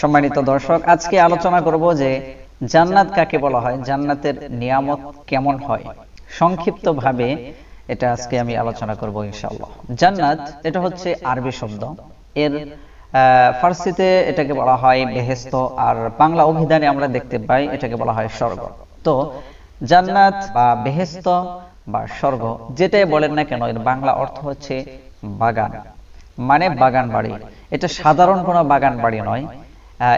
সম্মানিত দর্শক, আজকে আলোচনা করব যে জান্নাত কাকে বলা হয়, জান্নাতের নিয়ামত কেমন হয়? সংক্ষিপ্ত ভাবে এটা আজকে আমি আলোচনা করব ইনশাআল্লাহ। জান্নাত, এটা হচ্ছে আরবি শব্দ। এর ফার্সিতে এটাকে বলা হয় বেহেস্ত আর বাংলা অভিধানে আমরা দেখতে পাই এটাকে বলা হয় স্বর্গ। তো জান্নাত বা বেহেস্ত বা স্বর্গ, যেটাই বলেন না কেন, এর বাংলা অর্থ হচ্ছে বাগান। মানে বাগান বাড়ি এটা সাধারণ কোনো বাগান বাড়ি নয়।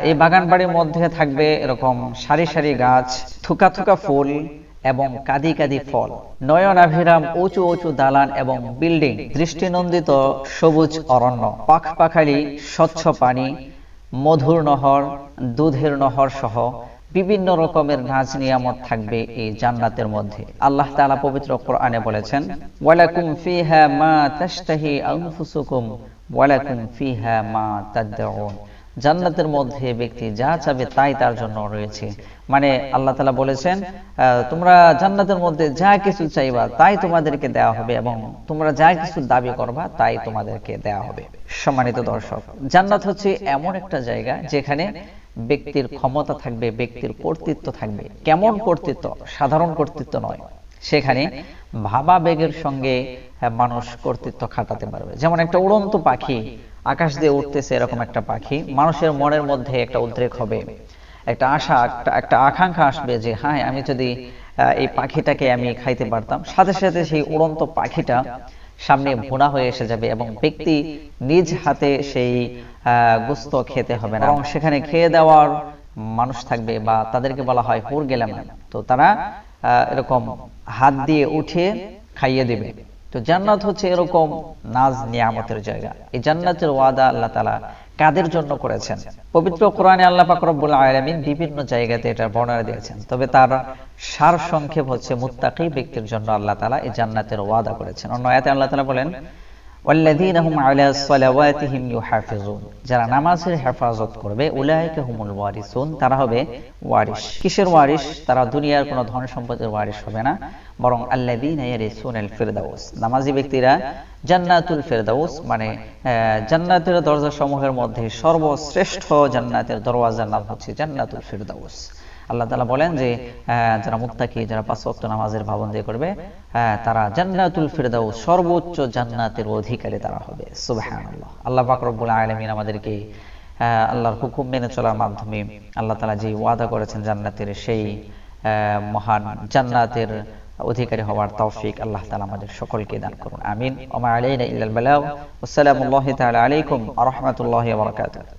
এই বাগান বাড়ির মধ্যে থাকবে এরকম সারি সারি গাছ, থুকা থুকা ফুল এবং কাদি কাদি ফল। নয়নাভিরাম উঁচু উঁচু দালান এবং বিল্ডিং, দৃষ্টিনন্দিত সবুজ অরণ্য, পাখ পাখালি, স্বচ্ছ পানি, মধুর নহর, দুধের নহর সহ বিভিন্ন রকমের নাজ নিয়ামত থাকবে এই জান্নাতের মধ্যে। আল্লাহ তাআলা পবিত্র কোরআনে বলেছেন, ওয়ালাকুম ফিহা মা তাশতাহি আনফুসুকুম, ওয়ালাকুম ফিহা মা তাদউন। জান্নাতের মধ্যে ব্যক্তি যা চাবে তাই তার জন্য রয়েছে। মানে আল্লাহ তাআলা বলেছেন তোমরা জান্নাতের মধ্যে যা কিছু চাইবা তাই তোমাদেরকে দেওয়া হবে এবং তোমরা যা কিছু দাবি করবা তাই তোমাদেরকে দেওয়া হবে। সম্মানিত দর্শক, জান্নাত হচ্ছে এমন একটা জায়গা যেখানে ব্যক্তির ক্ষমতা থাকবে, ব্যক্তির কর্তৃত্ব থাকবে। কেমন কর্তৃত্ব? সাধারণ কর্তৃত্ব নয়। সেখানে ভাবা বেগের সঙ্গে মানুষ কর্তৃত্ব খাটাতে পারবে। যেমন একটা উড়ন্ত পাখি, আকাশ দিয়ে উঠতেছে এরকম একটা পাখি, মানুষের মনের মধ্যে একটা উদ্রেক হবে। একটা আশা, একটা আকাঙ্ক্ষা আসবে যে হ্যাঁ আমি যদি এই পাখিটাকে আমি খাইতে পারতাম। সাথে সাথে সেই উড়ন্ত পাখিটা সামনে ভুনা হয়ে এসে যাবে এবং ব্যক্তি নিজ হাতে সেই গোস্ত খেতে হবে না এবং সেখানে খেয়ে দেওয়ার মানুষ থাকবে বা তাদেরকে বলা হয় হুর গেলাম। তো তারা এরকম হাত দিয়ে উঠে খাইয়ে দেবে। তো জান্নাত হচ্ছে এরকম নাজ নিয়ামতের জায়গা। এই জান্নাতের ওয়াদা আল্লাহ তালা কাদের জন্য করেছেন? পবিত্র কোরআনে আল্লাহ পাকরবুল আয়ামিন বিভিন্ন জায়গাতে এটা বর্ণনা দিয়েছেন। তবে তার সার সংক্ষেপ হচ্ছে মুত্তাকি ব্যক্তির জন্য আল্লাহ তালা এই জান্নাতের ওয়াদা করেছেন। অন্য আয়াতে আল্লাহ তালা বলেন ওয়াল্লাযীন হুম আলা সালাওয়াতিহিম ইউহাফিজুন যারা নামাজের হেফাজত করবে উলাইকা হুমুল ওয়ারিসুন। তারা হবে ওয়ারিস। কিসের ওয়ারিস? তারা দুনিয়ার কোনো ধন সম্পদের ওয়ারিস হবে না বরং আল্লাযীনা ইয়ারিসুনাল ফিরদাউস। নামাজি ব্যক্তিরা জান্নাতুল ফিরদাউস মানে আহ, জান্নাতের দরজা সমূহের মধ্যে সর্বশ্রেষ্ঠ জান্নাতের দরওয়াজার নাম হচ্ছে জান্নাতুল ফিরদাউস। আল্লাহ তালা বলেন যে যারা মুত্তাকি, যারা পাঁচ ওয়াক্ত নামাজের পাবন্দি করবে তারা জান্নাতুল ফিরদাউস, সর্বোচ্চ জান্নাতের অধিকারী তারা হবে। সুবহানাল্লাহ। আল্লাহ পাক রব্বুল আলামিন আমাদেরকে আল্লাহর হুকুম মেনে চলার মাধ্যমে আল্লাহ তালা যে ওয়াদা করেছেন জান্নাতের, সেই মহান জান্নাতের অধিকারী হওয়ার তৌফিক আল্লাহ তালা আমাদের সকলকে দান করুন। আমিন। ওমা আলাইনা ইল্লাল আসসালামু আলাইকুম ওয়া রাহমাতুল্লাহি ওয়া বারাকাতুহু।